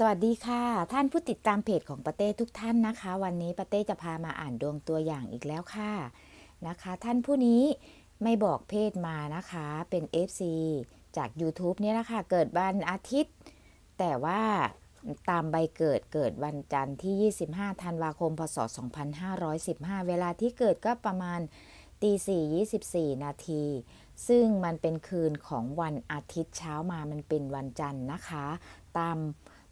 สวัสดีค่ะ ท่านผู้ติดตามเพจของปาเต้ทุกท่านนะคะ วันนี้ปาเต้จะพามาอ่านดวงตัวอย่างอีกแล้วค่ะนะคะ ท่านผู้นี้ไม่บอกเพศมานะคะเป็น FC จาก YouTube เนี่ยนะคะเกิดวันอาทิตย์ แต่ว่าตามใบเกิดเกิดวันจันทร์ที่ 25 ธันวาคม พศ 2515 เวลาที่เกิดก็ประมาณตี4 24 นาที ซึ่งมันเป็นคืนของวันอาทิตย์เช้ามามันเป็นวันจันทร์นะคะ ตาม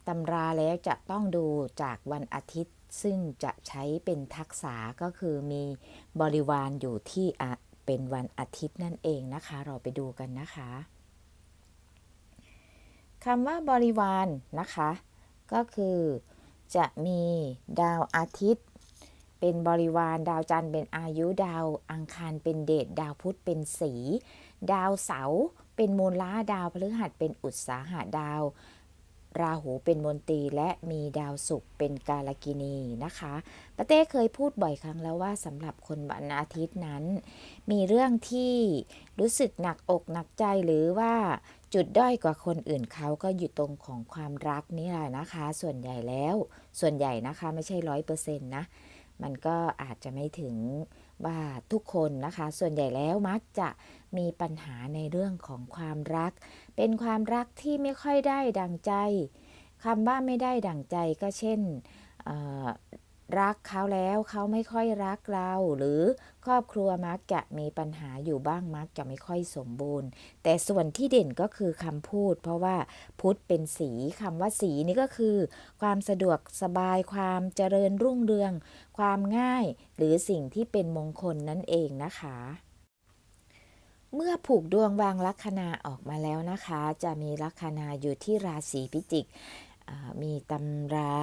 ตำราแล้วจะต้องดูจากวันอาทิตย์ ซึ่งจะใช้เป็นทักษะก็คือมีบริวารอยู่ที่เป็นวันอาทิตย์นั่นเองนะคะ เราไปดูกันนะคะคำว่าบริวารนะคะ ก็คือจะมีดาวอาทิตย์ เป็นบริวารดาวจันทร์เป็นอายุดาวอังคารเป็นเดชดาวพุธเป็นสี ดาวเสาร์เป็นมูลล้าดาวพฤหัสเป็นอุตสาหะดาว ราหูเป็นมนตรีและมีดาวศุกร์เป็นกาลกินีนะคะปาเต้เคยพูดบ่อยครั้งแล้วว่าสำหรับคนวันอาทิตย์นั้น มีเรื่องที่รู้สึกหนักอกหนักใจหรือว่าจุดด้อยกว่าคนอื่นเขาก็อยู่ตรงของความรักนี่แหละนะคะ ส่วนใหญ่แล้ว ส่วนใหญ่นะคะไม่ใช่ร้อยเปอร์เซ็นต์นะ มันก็อาจจะไม่ถึง ว่าทุกคนนะคะ ส่วนใหญ่แล้วมักจะมีปัญหาในเรื่องของความรัก เป็นความรักที่ไม่ค่อยได้ดังใจคำว่าไม่ได้ดังใจก็เช่น รักเขาแล้วเขาไม่ค่อยรักเรา หรือครอบครัวมักจะมีปัญหาอยู่บ้างมักจะไม่ค่อยสมบูรณ์ แต่ส่วนที่เด่นก็คือคำพูด เพราะว่าพุทธเป็นสีคำว่าสีนี่ก็คือ ความสะดวกสบายความเจริญรุ่งเรือง ความง่าย หรือสิ่งที่เป็นมงคลนั่นเองนะคะเมื่อผูกดวงวางลัคนาออกมาแล้วนะคะ จะมีลัคนาอยู่ที่ราศีพิจิก มีตำรา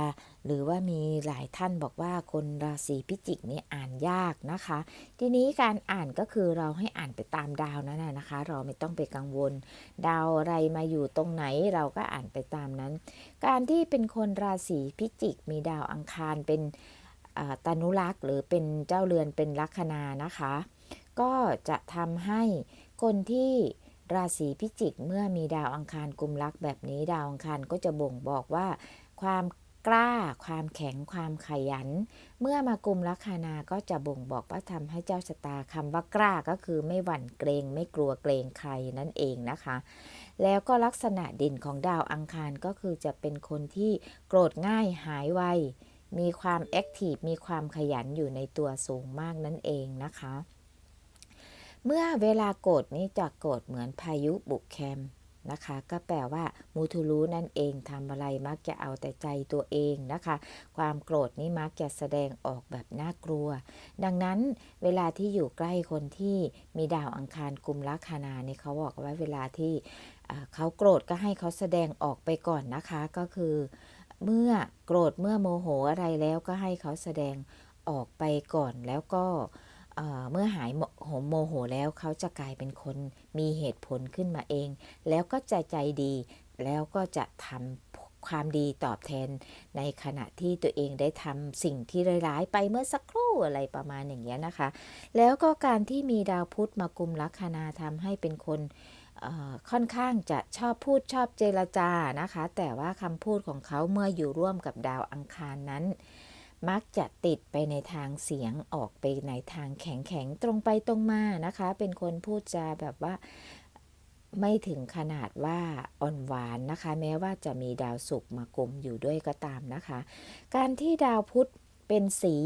หรือว่ามีหลายท่านบอกว่าคนราศีพิจิกนี่อ่านยากนะคะ ทีนี้การอ่านก็คือเราให้อ่านไปตามดาวนั่นนะนะคะ เราไม่ต้องไปกังวล ดาวอะไรมาอยู่ตรงไหนเราก็อ่านไปตามนั้น การที่เป็นคนราศีพิจิก มีดาวอังคารเป็นตนุรักษ์หรือเป็นเจ้าเรือนเป็นลัคนานะคะ ก็จะทำให้คนที่ ราศีพิจิกเมื่อมีดาวอังคารกุมรักแบบนี้ดาวอังคารก็จะบ่งบอกว่า ความกล้า ความแข็งความขยัน เมื่อมากุมลัคนาก็จะบ่งบอกว่าทำให้เจ้าชะตาคำว่ากล้าก็คือไม่หวั่นเกรงไม่กลัวเกรงใครนั่นเองนะคะ แล้วก็ลักษณะเด่นของดาวอังคารก็คือจะเป็นคนที่โกรธง่ายหายไวมีความแอคทีฟมีความขยันอยู่ในตัวสูงมากนั่นเองนะคะ เมื่อเวลาโกรธนี้จะโกรธเหมือนพายุบุกแคมนะคะ ก็แปลว่ามูทูรู้นั่นเองทำอะไรมักจะเอาแต่ใจตัวเองนะคะ ความโกรธนี้มักจะแสดงออกแบบน่ากลัว ดังนั้นเวลาที่อยู่ใกล้คนที่มีดาวอังคารกุมลัคนาเนี่ยเขาบอกว่าเวลาที่เขาโกรธก็ให้เขาแสดงออกไปก่อนนะคะ ก็คือเมื่อโกรธเมื่อโมโหอะไรแล้วก็ให้เขาแสดงออกไปก่อนแล้วก็ เมื่อหายโมโหมโหแล้วเขาจะกลายเป็นคนมีเหตุผลขึ้นมาเอง แล้วก็ใจใจดี แล้วก็จะทำความดีตอบแทน ในขณะที่ตัวเองได้ทำสิ่งที่ร้ายๆไปเมื่อสักครู่อะไรประมาณอย่างเงี้ยนะคะ แล้วก็การที่มีดาวพุธมากุมลัคนาทำให้เป็นคนค่อนข้างจะชอบพูดชอบเจรจานะคะ แต่ว่าคำพูดของเขาเมื่ออยู่ร่วมกับดาวอังคารนั้น มักจะติดไปในทางเสียงออกไปในทางแข็งแข็งๆตรงไปตรงมานะคะ เป็นคนพูดจาแบบว่าไม่ถึงขนาดว่าอ่อนหวานนะคะ แม้ว่าจะมีดาวศุกร์มากลุ่มอยู่ด้วยก็ตามนะคะ การที่ดาวพุธเป็นสี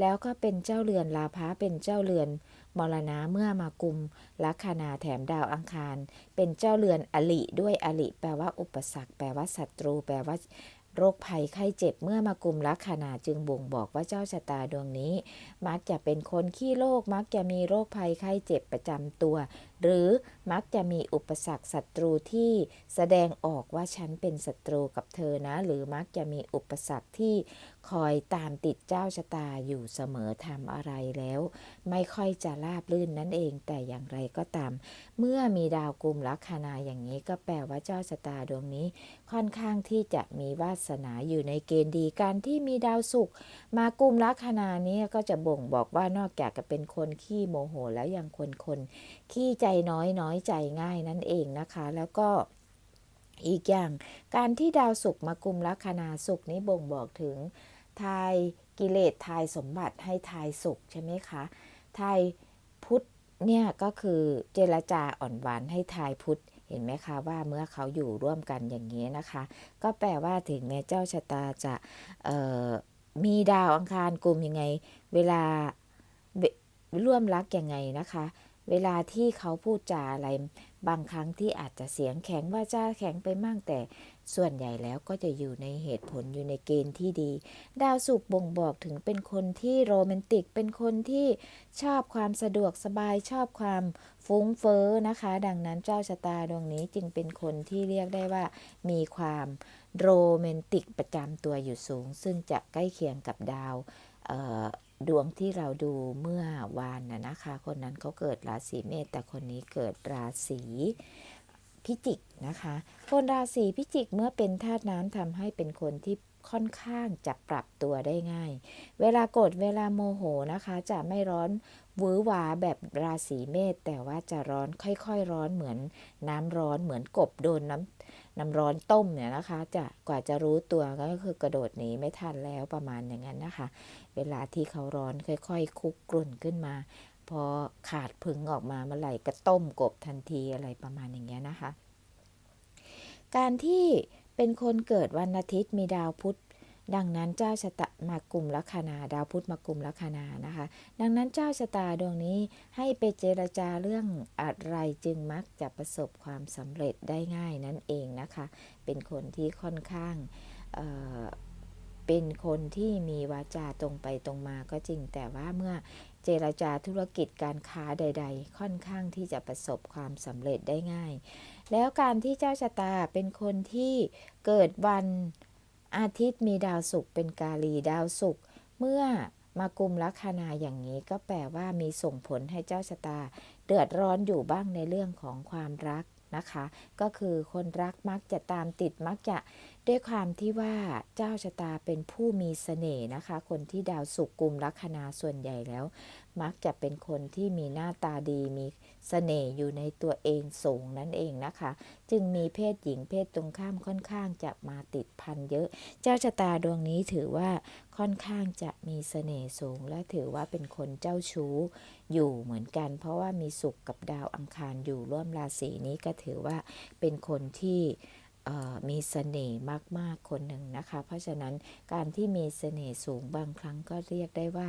แล้วก็เป็นเจ้าเรือนลาภะเป็นเจ้าเรือนมรณะเมื่อมากุมลัคนาแถมดาวอังคาร เป็นเจ้าเรือนอลิด้วยอลิแปลว่าอุปสรรค แปลว่าศัตรู แปลว่า โรคภัยไข้เจ็บเมื่อมากุมลัคนาจึงบ่งบอกว่าเจ้าชะตาดวงนี้ มักจะเป็นคนขี้โรคมักจะมีโรคภัยไข้เจ็บประจำตัว หรือมักจะมีอุปสรรคศัตรูที่แสดงออกว่าฉันเป็นศัตรูกับเธอนะ หรือมักจะมีอุปสรรคที่คอยตามติดเจ้าชะตาอยู่เสมอทำอะไรแล้ว ไม่ค่อยจะราบรื่นนั่นเองแต่อย่างไรก็ตาม เมื่อมีดาวกลุ่มลัคนาอย่างนี้ก็แปลว่าเจ้าชะตาดวงนี้ ค่อนข้างที่จะมีวาสนาอยู่ในเกณฑ์ดีการที่มีดาวศุกร์มากุมลัคนานี้ก็จะบ่งบอกว่านอกจากจะเป็นคนขี้โมโหแล้วยังคนคน ขี้ใจน้อยน้อยใจง่ายนั่นเองนะคะ แล้วก็อีกอย่าง การที่ดาวศุกร์มากุมลัคนาศุกร์นี้บ่งบอกถึงทายกิเลสทายสมบัติให้ทายศุกร์ใช่ไหมคะทายพุทธเนี่ยก็คือเจรจาอ่อนหวานให้ทายพุทธเห็นไหมคะว่าเมื่อเขาอยู่ร่วมกันอย่างนี้นะคะ ก็แปลว่าถึงแม้เจ้าชะตาจะมีดาวอังคารกลุ่มยังไง เวลาร่วมรักยังไงนะคะ เวลาที่เขาพูดจาอะไร บางครั้งที่อาจจะเสียงแข็งว่าจ้าแข็งไปมั่งแต่ส่วนใหญ่แล้วก็จะอยู่ในเหตุผลอยู่ในเกณฑ์ที่ดี ดาวศุกบ่งบอกถึงเป็นคนที่โรแมนติก เป็นคนที่ชอบความสะดวกสบายชอบความฟุ้งเฟ้อนะคะ ดังนั้นเจ้าชะตาดวงนี้จึงเป็นคนที่เรียกได้ว่า มีความโรแมนติกประจำตัวอยู่สูง ซึ่งจะใกล้เคียงกับดาว ดวงที่เราดูเมื่อวานนะนะคะ คนนั้นเขาเกิดราศีเมษแต่คนนี้เกิดราศีพิจิกนะคะ คนราศีพิจิกเมื่อเป็นธาตุน้ำทำให้เป็นคนที่ค่อนข้างจะปรับตัวได้ง่าย เวลาโกรธเวลาโมโหนะคะ จะไม่ร้อนวือหวาแบบราศีเมษแต่ว่าจะร้อนค่อยๆร้อนเหมือนน้ำร้อนเหมือนกบโดนน้ำน้ำร้อนต้มเนี่ยนะคะ จะกว่าจะรู้ตัวก็คือกระโดดหนีไม่ทันแล้วประมาณอย่างนั้นนะคะ เวลาที่เขาร้อนค่อยๆ คุกกรุ่นขึ้นมา พอขาดผึงออกมาเมื่อไหร่ก็ต้มกบทันทีอะไรประมาณอย่างเงี้ยนะคะ การที่เป็นคนเกิดวันอาทิตย์มีดาวพุธดังนั้นเจ้าชะตามากลุ่มลัคนาดาวพุธมากลุ่มลัคนานะคะ ดังนั้นเจ้าชะตาดวงนี้ให้ไปเจรจาเรื่องอะไรจึงมักจะประสบความสำเร็จได้ง่ายนั่นเองนะคะ เป็นคนที่ค่อนข้าง เป็นคนที่มีวาจาตรงไปตรงมาก็จริง แต่ว่าเมื่อเจรจาธุรกิจการค้าใด ๆ ค่อนข้างที่จะประสบความสำเร็จได้ง่าย แล้วการที่เจ้าชะตาเป็นคนที่เกิดวันอาทิตย์มีดาวศุกร์เป็นกาลีดาวศุกร์เมื่อมากุมลัคนาอย่างนี้ก็แปลว่ามีส่งผลให้เจ้าชะตา เดือดร้อนอยู่บ้างในเรื่องของความรัก นะคะ ก็คือคนรักมักจะตามติดมักจะด้วยความที่ว่าเจ้าชะตาเป็นผู้มีเสน่ห์นะคะ คนที่ดาวศุกร์กุมลัคนาส่วนใหญ่แล้ว มักจะเป็นคนที่มีหน้าตาดีมี เสน่ห์อยู่ในตัวเองสูงนั่นเองนะคะ จึงมีเพศหญิงเพศตรงข้ามค่อนข้างจะมาติดพันเยอะ เจ้าชะตาดวงนี้ถือว่าค่อนข้างจะมีเสน่ห์สูง และถือว่าเป็นคนเจ้าชู้อยู่เหมือนกัน เพราะว่ามีสุขกับดาวอังคารอยู่ร่วมราศีนี้ก็ถือว่าเป็นคนที่ มีเสน่ห์มาก ๆ คนหนึ่งนะคะ เพราะฉะนั้นการที่มีเสน่ห์สูงบางครั้งก็เรียกได้ว่า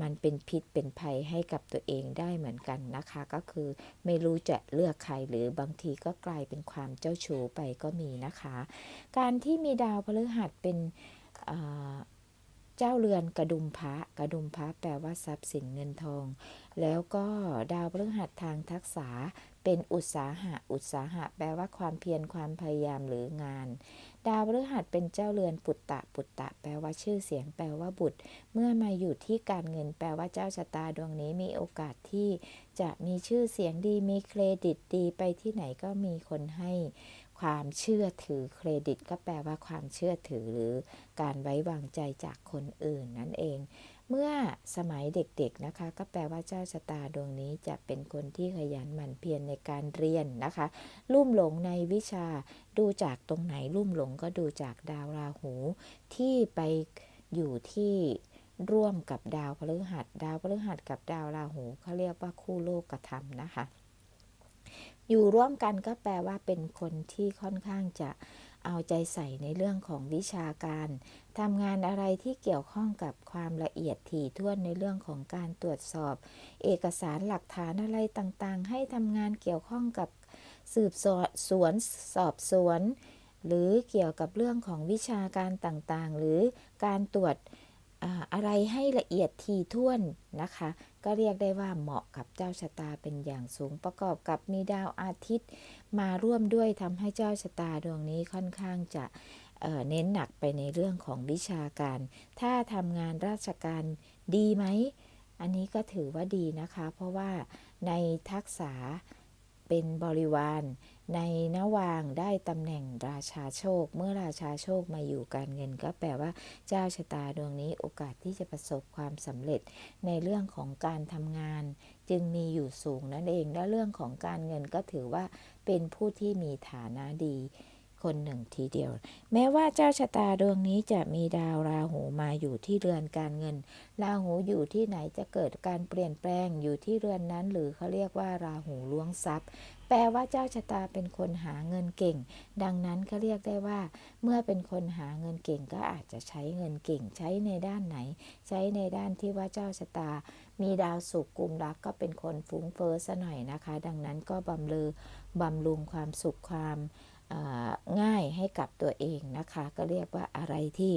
มันเป็นพิษเป็นภัยให้กับตัวเองได้เหมือนกันนะคะ ก็คือไม่รู้จะเลือกใครหรือบางทีก็กลายเป็นความเจ้าชู้ไปก็มีนะคะ การที่มีดาวพฤหัสเป็นเจ้าเรือนกระดุมพระกระดุมพระแปลว่าทรัพย์สินเงินทอง แล้วก็ดาวพฤหัสทางทักษะ เป็นอุตสาหะ อุตสาหะ แปลว่าความเพียรความพยายามหรืองาน ดาวพฤหัสเป็นเจ้าเรือนปุตตะ ปุตตะ แปลว่าชื่อเสียง แปลว่าบุตร เมื่อมาอยู่ที่การเงิน แปลว่าเจ้าชะตาดวงนี้มีโอกาสที่จะมีชื่อเสียงดี มีเครดิตดี ไปที่ไหนก็มีคนให้ความเชื่อถือเครดิตก็แปลว่าความเชื่อถือหรือการไว้วางใจจากคนอื่นนั่นเอง เมื่อสมัยเด็กๆนะคะ ก็แปลว่าเจ้าชะตาดวงนี้จะเป็นคนที่ขยันหมั่นเพียรในการเรียนนะคะ ลุ่มหลงในวิชาดูจากตรงไหนลุ่มหลงก็ดูจากดาวราหู ที่ไปอยู่ที่ร่วมกับดาวพฤหัส ดาวพฤหัสกับดาวราหูเขาเรียกว่าคู่โลกธรรมนะคะ อยู่ร่วมกันก็แปลว่าเป็นคนที่ค่อนข้างจะ เอาใจใส่ในเรื่องของวิชาการทำงานอะไรที่เกี่ยวข้องกับความละเอียดถี่ถ้วนในเรื่องของการตรวจสอบ เอกสารหลักฐานอะไรต่างๆ ให้ทำงานเกี่ยวข้องกับสืบสวนสวนสอบสวน หรือเกี่ยวกับเรื่องของวิชาการต่างๆ หรือการตรวจอ่าอะไรให้ละเอียดถี่ถ้วนนะคะ ก็เรียกได้ว่าเหมาะกับเจ้าชะตาเป็นอย่างสูงประกอบกับมีดาวอาทิตย์ มาร่วมด้วยทำให้เจ้าชะตาดวงนี้ค่อนข้างจะเเน้นหนักไปในเรื่องของวิชาการ ถ้าทำงานราชการดีไหม อันนี้ก็ถือว่าดีนะคะ เพราะว่าในทักษะ เป็นบริวาร ในนวางได้ตำแหน่งราชาโชค เมื่อราชาโชคมาอยู่การเงิน ก็แปลว่าเจ้าชะตาดวงนี้โอกาสที่จะประสบความสำเร็จ ในเรื่องของการทำงาน จึงมีอยู่สูงนั่นเองและเรื่องของการเงินก็ถือว่าเป็นผู้ที่มีฐานะดี คนหนึ่งทีเดียว แม้ว่าเจ้าชะตาดวงนี้จะมีดาวราหูมาอยู่ที่เรือนการเงิน ราหูอยู่ที่ไหนจะเกิดการเปลี่ยนแปลงอยู่ที่เรือนนั้น หรือเขาเรียกว่าราหูล้วงทรัพย์แปลว่าเจ้าชะตาเป็นคนหาเงินเก่ง ดังนั้นเขาเรียกได้ว่า เมื่อเป็นคนหาเงินเก่งก็อาจจะใช้เงินเก่ง ใช้ในด้านไหน ใช้ในด้านที่ว่าเจ้าชะตา มีดาวสุขกลุ่มรักก็เป็นคนฟุ้งเฟ้อซะหน่อยนะคะ ดังนั้นก็บำเรอบำรุงความสุขความง่ายให้กับตัวเองนะคะ ก็เรียกว่าอะไรที่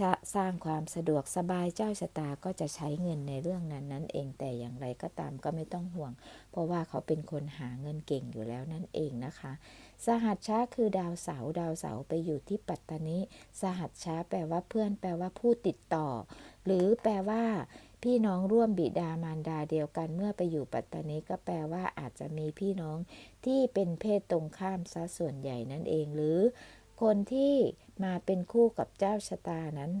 จะสร้างความสะดวกสบายเจ้าชะตาก็จะใช้เงินในเรื่องนั้นนั่นเองแต่อย่างไรก็ตามก็ไม่ต้องห่วง เพราะว่าเขาเป็นคนหาเงินเก่งอยู่แล้วนั่นเองนะคะ สหัชชาคือดาวเสาร์ดาวเสาร์ไปอยู่ที่ปัตตานีสหัชชาแปลว่าเพื่อน แปลว่าผู้ติดต่อ หรือแปลว่า พี่น้องร่วมบิดามารดาเดียวกันเมื่อไปอยู่ปัตตานีก็แปลว่าอาจจะมีพี่น้องที่เป็นเพศตรงข้ามซะส่วนใหญ่นั่นเองหรือ คนที่มาเป็นคู่กับเจ้าชะตานั้น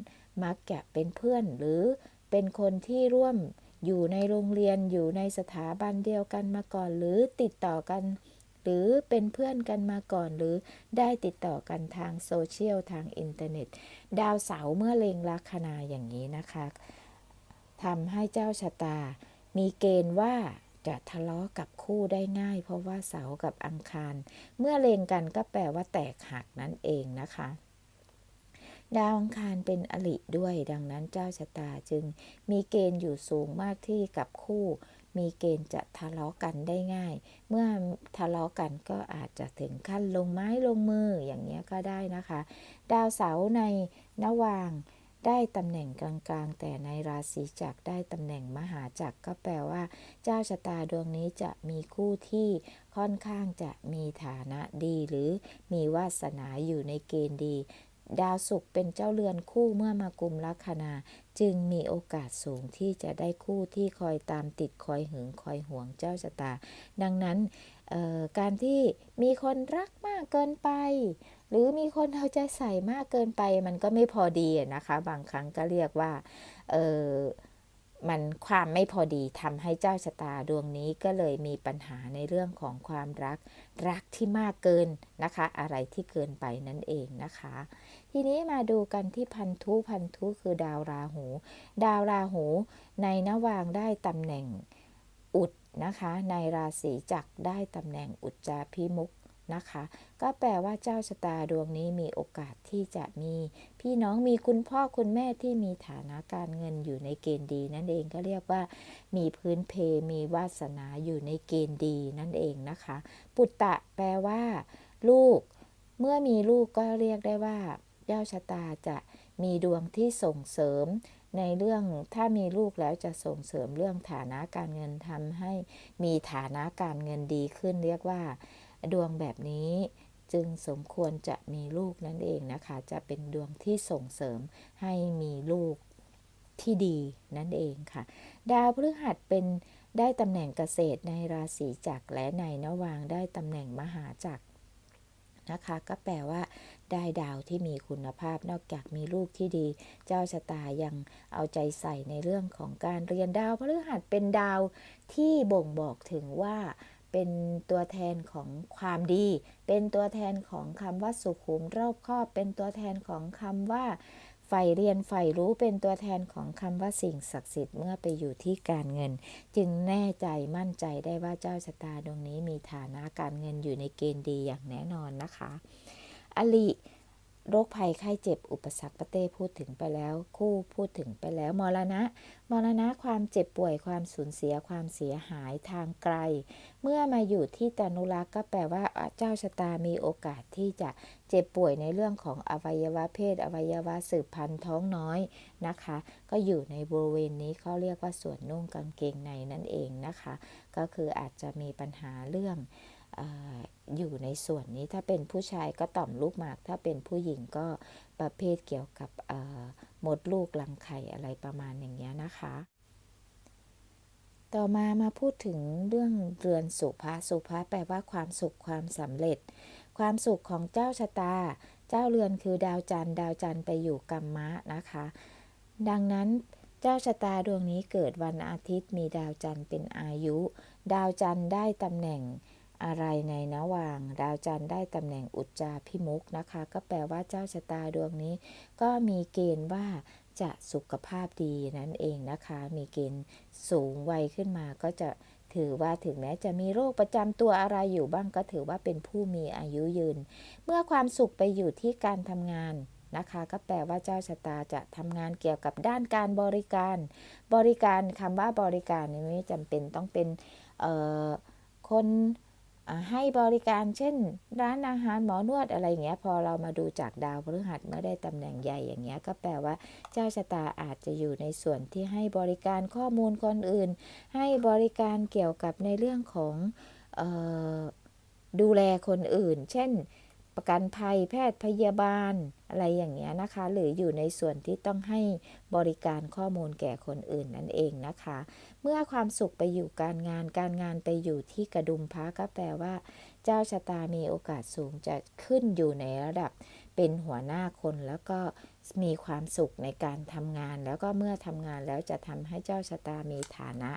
มักจะเป็นเพื่อนหรือเป็นคนที่ร่วมอยู่ในโรงเรียนอยู่ในสถาบันเดียวกันมาก่อน หรือติดต่อกัน หรือเป็นเพื่อนกันมาก่อน หรือได้ติดต่อกันทางโซเชียลทางอินเทอร์เน็ต ดาวเสาร์เมื่อเลงลัคนาอย่างนี้นะคะ ทำให้เจ้าชะตา มีเกณฑ์ว่าจะทะเลาะกับคู่ได้ง่าย เพราะว่าเสากับอังคาร เมื่อเลงกันก็แปลว่าแตกหักนั่นเองนะคะ ดาวอังคารเป็นอริด้วย ดังนั้นเจ้าชะตาจึงมีเกณฑ์อยู่สูงมากที่กับคู่ มีเกณฑ์จะทะเลาะกันได้ง่าย เมื่อทะเลาะกันก็อาจจะถึงขั้นลงไม้ลงมืออย่างเงี้ยก็ได้นะคะ ดาวเสาในนวาง ได้ตำแหน่งกลางๆ แต่ในราศีจักรได้ตำแหน่งมหาจักรก็แปลว่า เจ้าชะตาดวงนี้จะมีคู่ที่ค่อนข้างจะมีฐานะดีหรือมีวาสนาอยู่ในเกณฑ์ดี ดาวศุกร์เป็นเจ้าเรือนคู่เมื่อมากุมลัคนาจึงมีโอกาสสูงที่จะได้คู่ที่คอยตามติดคอยหึงคอยห่วงเจ้าชะตา ดังนั้นการที่มีคนรักมากเกินไป หรือมีคนเอาใจใส่มากเกินไปมันก็ไม่พอดีนะคะ บางครั้งก็เรียกว่าเออมันความไม่พอดีทำให้เจ้าชะตาดวงนี้ก็เลยมีปัญหาในเรื่องของความรัก รักที่มากเกินนะคะ อะไรที่เกินไปนั่นเองนะคะ ทีนี้มาดูกันที่พันธุพันธุคือดาวราหู ดาวราหูในนวางได้ตำแหน่งอุดนะคะ ในราศีจักได้ตำแหน่งอุจจาพิมุก นะคะ ก็แปลว่าเจ้าชะตาดวงนี้มีโอกาสที่จะมี พี่น้องมีคุณพ่อคุณแม่ที่มีฐานะการเงินอยู่ในเกณฑ์ดี นั่นเองก็เรียกว่า มีพื้นเพมีวาสนาอยู่ในเกณฑ์ดีนั่นเองนะคะ ปุตตะแปลว่า ลูก เมื่อมีลูกก็เรียกได้ว่า เจ้าชะตาจะมีดวงที่ส่งเสริมในเรื่องถ้ามีลูกแล้วจะส่งเสริมเรื่องฐานะการเงินทำให้มีฐานะการเงินดีขึ้น เรียกว่า ดวงแบบนี้จึงสมควรจะมีลูกนั่นเองนะคะ จะเป็นดวงที่ส่งเสริมให้มีลูกที่ดีนั่นเองค่ะ ดาวพฤหัสเป็นได้ตำแหน่งเกษตรในราศีจักรและในนวางได้ตำแหน่งมหาจักรนะคะ ก็แปลว่า ได้ดาวที่มีคุณภาพนอกจากมีลูกที่ดี เจ้าชะตายังเอาใจใส่ในเรื่องของการเรียนดาวพฤหัสเป็นดาวที่บ่งบอกถึงว่า เป็นตัวแทนของความดี เป็นตัวแทนของคำว่าสุขุมรอบคอบ เป็นตัวแทนของคำว่าใฝ่เรียนใฝ่รู้เป็นตัวแทนของคำว่าสิ่งศักดิ์สิทธิ์เมื่อไปอยู่ที่การเงิน จึงแน่ใจมั่นใจได้ว่าเจ้าชะตาดวงนี้มีฐานะการเงินอยู่ในเกณฑ์ดีอย่างแน่นอนนะคะ อลิ โรคภัยไข้เจ็บอุปสรรคประเต้พูดถึงไปแล้ว คู่พูดถึงไปแล้วมรณะมรณะความเจ็บป่วยความสูญเสียความเสียหายทางไกล เมื่อมาอยู่ที่ตนุรักษ์ก็แปลว่าเจ้าชะตามีโอกาสที่จะเจ็บป่วยในเรื่องของอวัยวะเพศ อวัยวะสืบพันธุ์ท้องน้อยนะคะ ก็อยู่ในบริเวณนี้เขาเรียกว่าส่วนนุ่งกางเกงในนั่นเองนะคะ ก็คืออาจจะมีปัญหาเรื่อง อยู่ในส่วนนี้ถ้าเป็นผู้ชายก็ต่อมลูกหมาก ถ้าเป็นผู้หญิงก็ประเภทเกี่ยวกับมดลูกรังไข่อะไรประมาณอย่างเงี้ยนะคะ ต่อมามาพูดถึงเรื่องเรือนสุภาสุภาแปลว่าความสุขความสำเร็จ ความสุขของเจ้าชะตา เจ้าเรือนคือดาวจันทร์ดาวจันทร์ไปอยู่กรรมะนะคะ ดังนั้นเจ้าชะตาดวงนี้เกิดวันอาทิตย์มีดาวจันทร์เป็นอายุ ดาวจันทร์ได้ตำแหน่ง อะไรในระว่าง ดาวจันทร์ได้ตำแหน่งอุจจาพิมุกนะคะ ก็แปลว่าเจ้าชะตาดวงนี้ ก็มีเกณฑ์ว่าจะสุขภาพดีนั่นเองนะคะ มีเกณฑ์สูงวัยขึ้นมาก็จะถือว่าถึงแม้จะมีโรคประจำตัวอะไรอยู่บ้างก็ถือว่าเป็นผู้มีอายุยืน เมื่อความสุขไปอยู่ที่การทำงานนะคะ ก็แปลว่าเจ้าชะตาจะทำงานเกี่ยวกับด้านการบริการ บริการคำว่าบริการนี่ไม่จำเป็นต้องเป็นคน ให้บริการเช่น ร้านอาหารหมอนวดอะไรอย่างเงี้ยพอเรามาดูจากดาวพฤหัสเมื่อได้ตำแหน่งใหญ่อย่างเงี้ยก็แปลว่า เจ้าชะตาอาจจะอยู่ในส่วนที่ให้บริการข้อมูลคนอื่น ให้บริการเกี่ยวกับในเรื่องของออดูแลคนอื่น เช่น ประกันภัยแพทย์พยาบาลอะไรอย่างเงี้ยนะคะ หรืออยู่ในส่วนที่ต้องให้บริการข้อมูลแก่คนอื่นนั่นเองนะคะ เมื่อความสุขไปอยู่การงานการงานไปอยู่ที่กระดุมพระก็แปลว่า เจ้าชะตามีโอกาสสูงจะขึ้นอยู่ในระดับเป็นหัวหน้าคนแล้วก็ มีความสุขในการทำงาน แล้วก็เมื่อทำงานแล้วจะทำให้เจ้าชะตามีฐานะ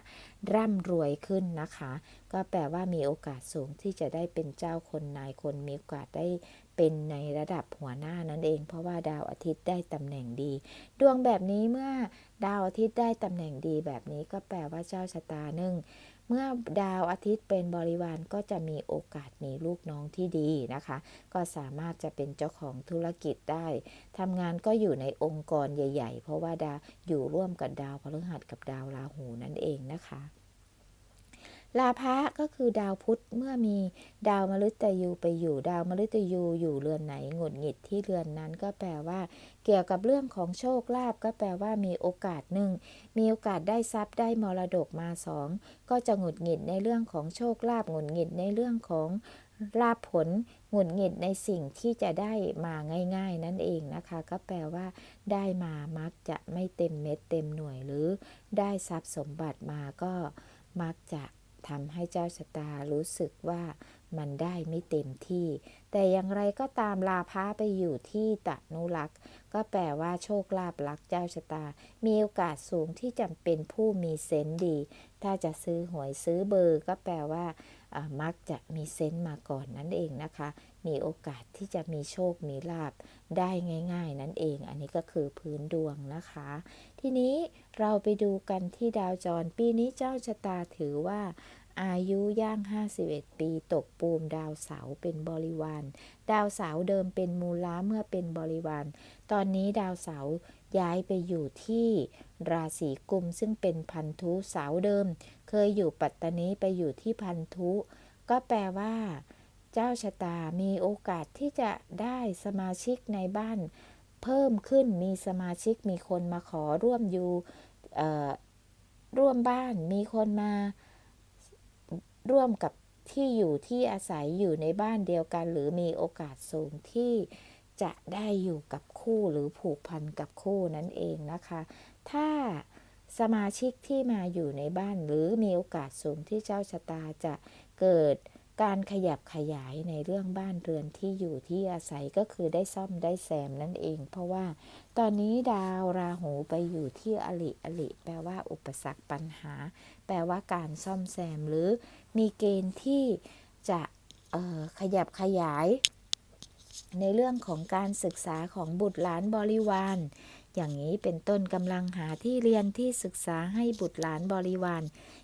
ร่ำรวยขึ้นนะคะ ก็แปลว่ามีโอกาสสูงที่จะได้เป็นเจ้าคนนายคนมีโอกาสได้เป็นในระดับหัวหน้านั่นเอง เพราะว่าดาวอาทิตย์ได้ตำแหน่งดี ดวงแบบนี้เมื่อดาวอาทิตย์ได้ตำแหน่งดีแบบนี้ก็แปลว่าเจ้าชะตาหนึ่ง เมื่อดาวอาทิตย์เป็นบริวารก็จะมีโอกาสมีลูกน้องที่ดีนะคะ ก็สามารถจะเป็นเจ้าของธุรกิจได้ทำงานก็อยู่ในองค์กรใหญ่ ๆ เพราะว่าดาวอยู่ร่วมกับดาวพฤหัสกับดาวราหูนั่นเองนะคะ ลาภะก็คือดาวพุธเมื่อมีดาวมฤตยูไปอยู่ดาวมฤตยูอยู่เรือนไหนหงุดหงิดที่เรือนนั้นก็แปลว่า เกี่ยวกับเรื่องของโชคลาภก็แปลว่ามีโอกาสหนึ่งมีโอกาสได้ทรัพย์ได้มรดกมาสองก็จะหงุดหงิดในเรื่องของโชคลาภหงุดหงิดในเรื่องของลาภผลหงุดหงิดในสิ่งที่จะได้มาง่าย ๆ นั่นเองนะคะ ก็แปลว่า ได้มามักจะไม่เต็มเม็ดเต็มหน่วยหรือ ได้ทรัพย์สมบัติมาก็มักจะ ทำให้เจ้าชะตารู้สึกว่ามันได้ไม่เต็มที่ แต่อย่างไรก็ตามลาภะไปอยู่ที่ตะนุรักษ์ก็แปลว่าโชคลาภลักษ์เจ้าชะตา มีโอกาสสูงที่จำเป็นผู้มีเซนดี ถ้าจะซื้อหวยซื้อเบอร์ก็แปลว่า มักจะมีเซนส์มาก่อนนั่นเองนะคะ มีโอกาสที่จะมีโชค มีลาบได้ง่าย ๆ นั่นเอง อันนี้ก็คือพื้นดวงนะคะ ทีนี้เราไปดูกันที่ดาวจร ปีนี้เจ้าชะตาถือว่าอายุย่าง 51 ปีตกปูมดาวเสาเป็นบริวาร ดาวเสาเดิมเป็นมูลาเมื่อเป็นบริวาร ตอนนี้ดาวเสาย้ายไปอยู่ที่ ราศีกุมซึ่งเป็นพันธุสาร์เดิม เคยอยู่ปัตตานีไปอยู่ที่พันธุ ก็แปลว่า เจ้าชะตามีโอกาสที่จะได้สมาชิกในบ้าน เพิ่มขึ้นมีสมาชิกมีคนมาขอร่วมอยู่ร่วมบ้านมีคนมาร่วมกับที่อยู่ที่อาศัยอยู่ในบ้านเดียวกัน หรือมีโอกาสสูงที่จะได้อยู่กับคู่หรือผูกพันกับคู่นั่นเองนะคะ ถ้าสมาชิกที่มาอยู่ในบ้านหรือมีโอกาสสูงที่เจ้าชะตาจะเกิดการขยับขยายในเรื่องบ้านเรือนที่อยู่ที่อาศัยก็คือได้ซ่อมได้แซมนั่นเอง เพราะว่าตอนนี้ดาวราหูไปอยู่ที่อลิอลิ แปลว่าอุปสรรคปัญหา แปลว่าการซ่อมแซมหรือมีเกณฑ์ที่จะขยับขยาย ในเรื่องของการศึกษาของบุตรหลานบริวาร อย่างนี้เป็นต้นกำลังหาที่เรียนที่ศึกษาให้บุตรหลานบริวาร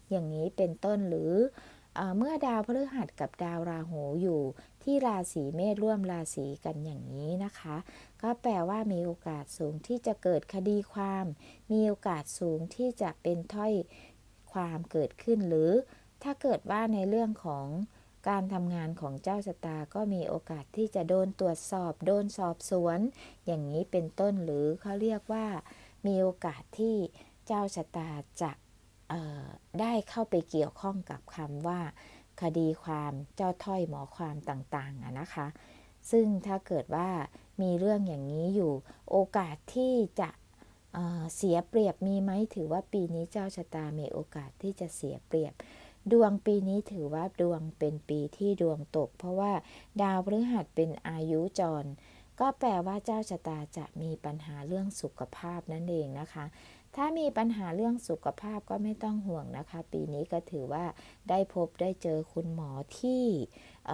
อย่างนี้เป็นต้นหรือเออเมื่อดาวพฤหัสกับดาวราหูอยู่ที่ราศีเมษร่วมราศีกันอย่างนี้นะคะ ก็แปลว่ามีโอกาสสูงที่จะเกิดคดีความ มีโอกาสสูงที่จะเป็นถ้อยความเกิดขึ้นหรือถ้าเกิดว่าในเรื่องของ การทำงานของเจ้าชะตาก็มีโอกาสที่จะโดนตรวจสอบ โดนสอบสวน อย่างนี้เป็นต้นหรือเขาเรียกว่า มีโอกาสที่เจ้าชะตาจะได้เข้าไปเกี่ยวข้องกับคำว่า คดีความเจ้าถ้อยหมอความต่างๆนะคะ ซึ่งถ้าเกิดว่ามีเรื่องอย่างนี้อยู่ โอกาสที่จะเเสียเปรียบมีไหมถือว่าปีนี้เจ้าชะตามีโอกาสที่จะเสียเปรียบ ดวงปีนี้ถือว่าดวงเป็นปีที่ดวงตก เพราะว่าดาวพฤหัสเป็นอายุจร ก็แปลว่าเจ้าชะตาจะมีปัญหาเรื่องสุขภาพนั่นเองนะคะ ถ้ามีปัญหาเรื่องสุขภาพก็ไม่ต้องห่วงนะคะ ปีนี้ก็ถือว่าได้พบได้เจอคุณหมอที่เ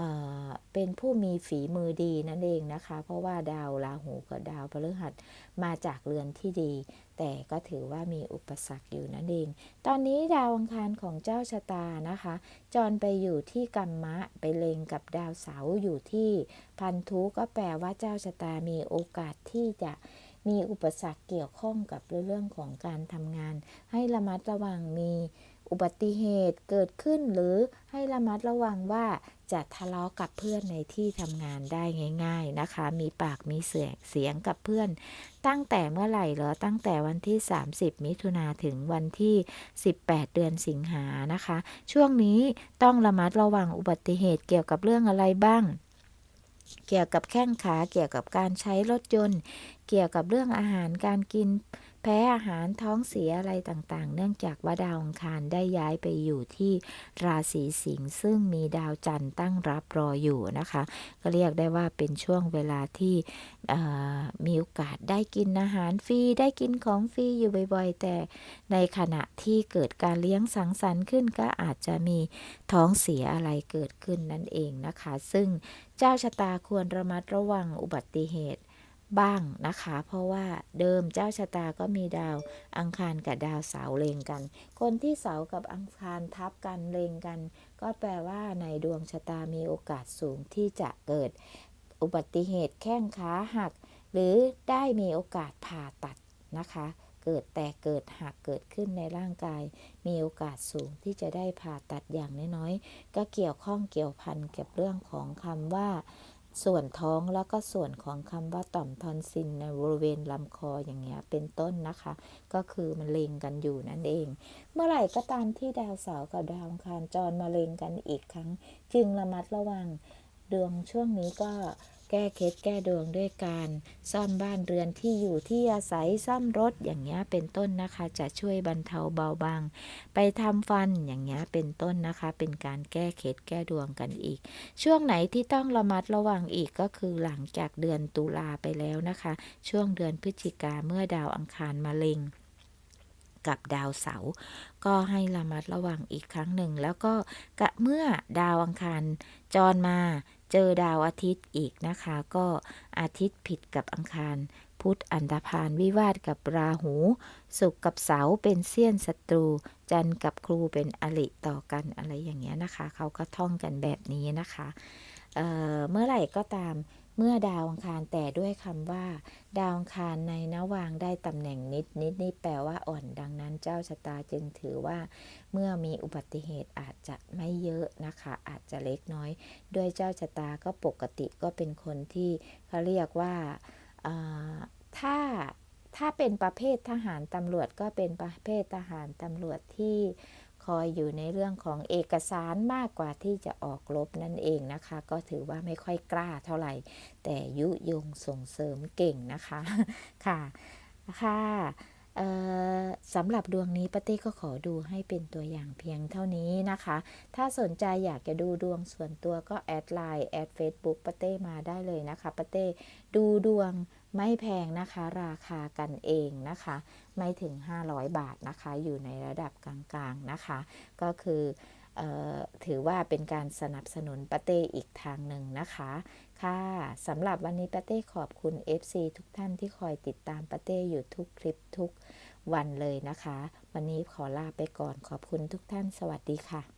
เป็นผู้มีฝีมือดีนั่นเองนะคะ เพราะว่าดาวราหูกับดาวพฤหัสมาจากเรือนที่ดี แต่ก็ถือว่ามีอุปสรรคอยู่นั่นเอง ตอนนี้ดาวอังคารของเจ้าชะตานะคะ จรไปอยู่ที่กัมมะไปเลงกับดาวเสาอยู่ที่พันธุก็แปลว่าเจ้าชะตามีโอกาสที่จะ มีอุปสรรคเกี่ยวข้องกับเรื่องของการทำงาน ให้ระมัดระวังมีอุบัติเหตุเกิดขึ้นหรือให้ระมัดระวังว่าจะทะเลาะกับเพื่อนในที่ทำงานได้ง่าย ๆนะคะ มีปากมีเสียงเสียงกับเพื่อน ตั้งแต่เมื่อไหร่เหรอ ตั้งแต่วันที่ 30 มิถุนาถึงวันที่ 18 เดือนสิงหานะคะ ช่วงนี้ต้องระมัดระวังอุบัติเหตุเกี่ยวกับเรื่องอะไรบ้าง เกี่ยวกับแข้งขา เกี่ยวกับการใช้รถยนต์ เกี่ยวกับเรื่องอาหารการกิน พ้อาหารท้องเสียอะไรต่างๆ เนื่องจากว่าดาวอังคารได้ย้ายไปอยู่ที่ราศีสิงห์ซึ่งมีดาวจันทร์ตั้งรับรออยู่นะคะ ก็เรียกได้ว่าเป็นช่วงเวลาที่มีโอกาสได้กินอาหารฟรีได้กินของฟรีอยู่บ่อยๆ แต่ในขณะที่เกิดการเลี้ยงสังสรรค์ขึ้นก็อาจจะมีท้องเสียอะไรเกิดขึ้นนั่นเองนะคะ ซึ่งเจ้าชะตาควรระมัดระวังอุบัติเหตุ บ้างนะคะ เพราะว่าเดิมเจ้าชะตาก็มีดาวอังคารกับดาวเสาเลงกัน คนที่เสากับอังคารทับกันเลงกัน ก็แปลว่าในดวงชะตามีโอกาสสูงที่จะเกิด อุบัติเหตุแข้งขาหัก หรือได้มีโอกาสผ่าตัดนะคะ เกิดแตกเกิดหักเกิดขึ้นในร่างกาย มีโอกาสสูงที่จะได้ผ่าตัดอย่างน้อยๆก็เกี่ยวข้องเกี่ยวพันกับเรื่องของคำว่า ส่วนท้องแล้วก็ส่วนของคำว่าต่อมทอนซิลในบริเวณลำคออย่างเงี้ยเป็นต้นนะคะ ก็คือมันเลงกันอยู่นั่นเอง เมื่อไหร่ก็ตามที่ดาวเสาร์กับดาวอังคารจรมาเลงกันอีกครั้ง จึงระมัดระวังดวงช่วงนี้ก็ แก้เคล็ดแก้ดวงด้วยการซ่อมบ้านเรือนที่อยู่ที่อาศัยซ่อมรถอย่างเงี้ยเป็นต้นนะคะ จะช่วยบรรเทาเบาบางไปทำฟันอย่างเงี้ยเป็นต้นนะคะ เป็นการแก้เคล็ดแก้ดวงกันอีก ช่วงไหนที่ต้องระมัดระวังอีกก็คือหลังจากเดือนตุลาไปแล้วนะคะ ช่วงเดือนพฤศจิกาเมื่อดาวอังคารมาเล็งกับดาวเสาร์ก็ให้ระมัดระวังอีกครั้งหนึ่ง แล้วก็กะเมื่อดาวอังคารจรมา เจอดาวอาทิตย์อีกนะคะ ก็อาทิตย์ผิดกับอังคาร พุธอันดพานวิวาทกับราหู สุกกับเสาเป็นเสี้ยนศัตรู จันทร์กับครูเป็นอริต่อกันอะไรอย่างเงี้ยนะคะ เขาก็ท่องกันแบบนี้นะคะเเมื่อไหร่ก็ตาม เมื่อดาวอังคารแต่ด้วยคำว่า ดาวอังคารในนวางได้ตำแหน่งนิดนิดนี่แปลว่าอ่อน ดังนั้นเจ้าชะตาจึงถือว่า เมื่อมีอุบัติเหตุอาจจะไม่เยอะนะคะ อาจจะเล็กน้อย ด้วยเจ้าชะตาก็ปกติก็เป็นคนที่เขาเรียกว่าถ้าถ้าเป็นประเภททหารตำรวจก็เป็นประเภททหารตำรวจที่ คอยอยู่ในเรื่องของเอกสารมากกว่าที่จะออกรบนั่นเองนะคะ ก็ถือว่าไม่ค่อยกล้าเท่าไหร่ แต่ยุยงส่งเสริมเก่งนะคะค่ะค่ะสำหรับดวงนี้ป้าเต้ก็ขอดูให้เป็นตัวอย่างเพียงเท่านี้นะคะ ถ้าสนใจอยากจะดูดวงส่วนตัวก็แอดไลน์แอดเฟซบุ๊กป้าเต้มาได้เลยนะคะป้าเต้ดูดวง ไม่แพงนะคะ ราคากันเองนะคะ ไม่ถึง 500 บาทนะคะ อยู่ในระดับกลางๆนะคะ ก็คือออถือว่าเป็นการสนับสนุนปาเต้อีกทางหนึ่งนะคะ ค่ะสำหรับวันนี้ปาเต้ขอบคุณ FC ทุกท่านที่คอยติดตามปาเต้อยู่ทุกคลิปทุกวันเลยนะคะ วันนี้ขอลาไปก่อนขอบคุณทุกท่านสวัสดีค่ะ